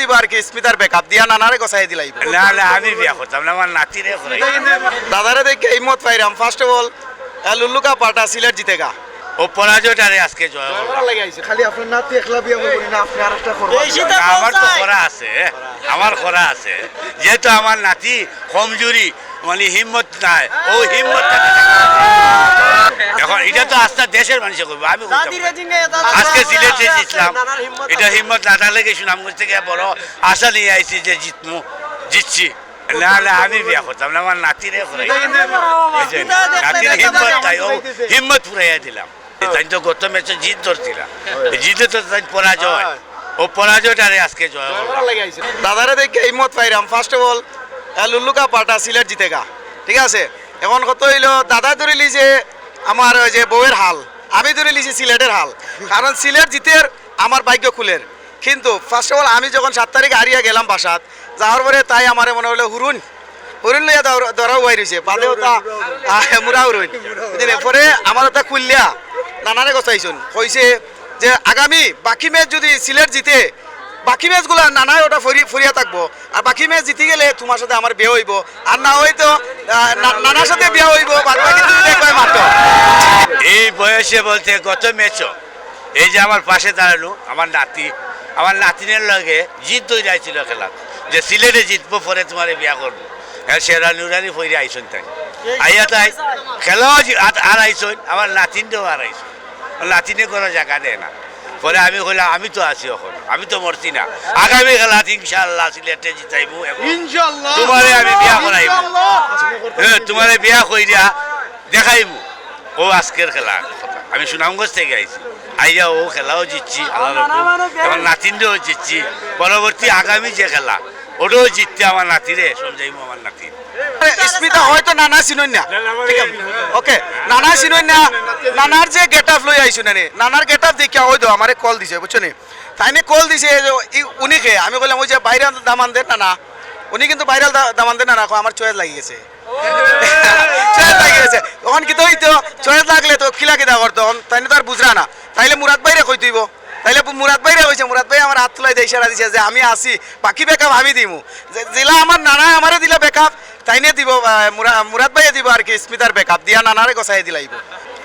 দিব আর কি স্মিতার ব্যাকআপ দিয়া নানারে গছাই দিলাই না না আমি বিয়া করতাম না আমার নাতিরে দাদারে দেখে হিম্মত পাইরাম ফার্স্ট অফ অল লুল্লুকা পাটা সিলেট জিতেগা। ও পরাজয়টারে আজকে জয় খালি আপনার নাতি একলা বিয়া করবেন না আপনি আরেকটা করবেন আমার তো করা আছে আমার করা আছে। যেহেতু আমার নাতি কমজোরি মানে হিম্মত নাই। ও হিম্মত এখন এটা তো আস্থা দেশের মানুষে করব আমি আজকে সিলেটে জিতলাম এটা হিম্মত না থাকলে কি সুনামগঞ্জ থেকে বড় আশা নিয়ে আইছি যে জিতমু জিতছি। না না আমি বিয়া করতাম না আমার নাতিরে যে হিম্মত তাই ও হিম্মত ফুরাইয়া দিলাম। তাই তো গত ম্যাচে জিত ধরছিলাম। জিতে তো তাই পরাজয়। ও পরাজয়টারে আজকে জয়। দাদারে দেখে হিম্মত পাইরাম। ফার্স্ট অফ অল লুল্লুকা পাটা সিলেট জিতেগা। ঠিক আছে? এখন কত হইল? দাদা ধরে লিছে আমার ওই যে বউয়ের হাল। আমি ধরে লিছি সিলেটের হাল। কারণ সিলেট জিতের আমার ভাগ্য খুলের। কিন্তু ফার্স্ট অফ অল আমি যখন সাত তারিখ হারিয়ে গেলাম বাসাত, যাওয়ার পরে তাই আমার মনে হলো হুরুন। হরিণ লইয়া ধরাও বাই রয়েছে বাদে ওটা মুরা বুঝলি? পরে আমার ওটা খুললিয়া নানারে গছাইছুন কইছে যে, আগামী বাকি ম্যাচ যদি সিলেট জিতে, বাকি ম্যাচগুলো নানায় ওটা ফরি- ফরিয়া থাকব। আর বাকি ম্যাচ জিতে গেলে তোমার সাথে আমার বিয়ে হইব। আর না হয়তো নানার সাথে বিয়ে হইব বাদ বাকি এই বয়সে বলতে গত ম্যাচও এই যে আমার পাশে দাঁড়াল আমার নাতি আমার নাতিনের লগে জিত তৈরি আইছিল খেলা যে সিলেটে জিতবো পরে তোমার বিয়া করব। হ্যাঁ সেরা নুরানি ফইরে আইসন তাই। আইয়া তাই খেলাও আর- আইসন আমার নাতিনটাও আর আইসন নাতিনে কোনো জায়গা দেয় না। পরে আমি কইলাম আমি তো আছি এখন আমি তো মরছি না। আগামী খেলা ইনশাআল্লাহ সিলেটে জিতাইবো তোমারে আমি বিয়া করাইব। হ্যাঁ তোমারে বিয়া কইরা দেখাইবো। ও আজকের খেলা। আমি সুনামগঞ্জ থেকে আইছি। আইয়া ও খেলাও জিতছি আল্লাহর হুকুম। আমার নাতিনটাও জিতছি। পরবর্তী আগামী যে খেলা ওটাও জিততে আমার নাতিরে সমঝাইবো আমার নাতি স্মিতা হয়তো নানা চিনই না। ওকে নানা চিনই না। নানার যে গেট আপ লই আইছো নানি নানার গেট আপ দেখিয়া হয়তো আমারে কল দিছে বুঝছ নি? তাইনে কল দিছে যে ই- উনি খে আমি বললাম ওই যে বাইরে দামান দেন না না উনি কিন্তু বাইরে দামান দেন না আমার চয়েস লাগি গেছে চয়েস লাগি গেছে তখন কি তো চয়েস লাগলে তো খিলা কিনা করতো তাইনে তো আর বুঝরা না। তাইলে মুরাদ বাইরে কই তুইব? তাইলে মুরাদ ভাইরা কইছে মুরাদ ভাই আমার হাত তুলাই দিয়ে ইশারা দিছে যে আমি আসি বাকি বেকআপ আমি দিমু। যে- জেলা আমার নানা আমারে দিলে বেকআপ তাইনে দিব মুরাদ ভাইয়ে দিব আর কি স্মিতার বেকআপ দিয়া নানারে গছাই দিলাইব।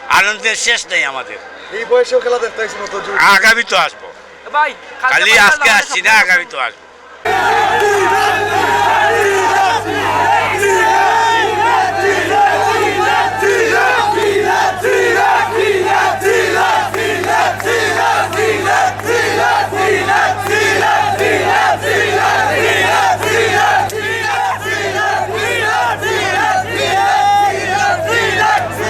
আনন্দের শেষ নেই আমাদের। এই বয়সেও খেলা দেখতে আগামী তো আসব। ভাই খালি আজকে আসছি না আগামী তো আসব।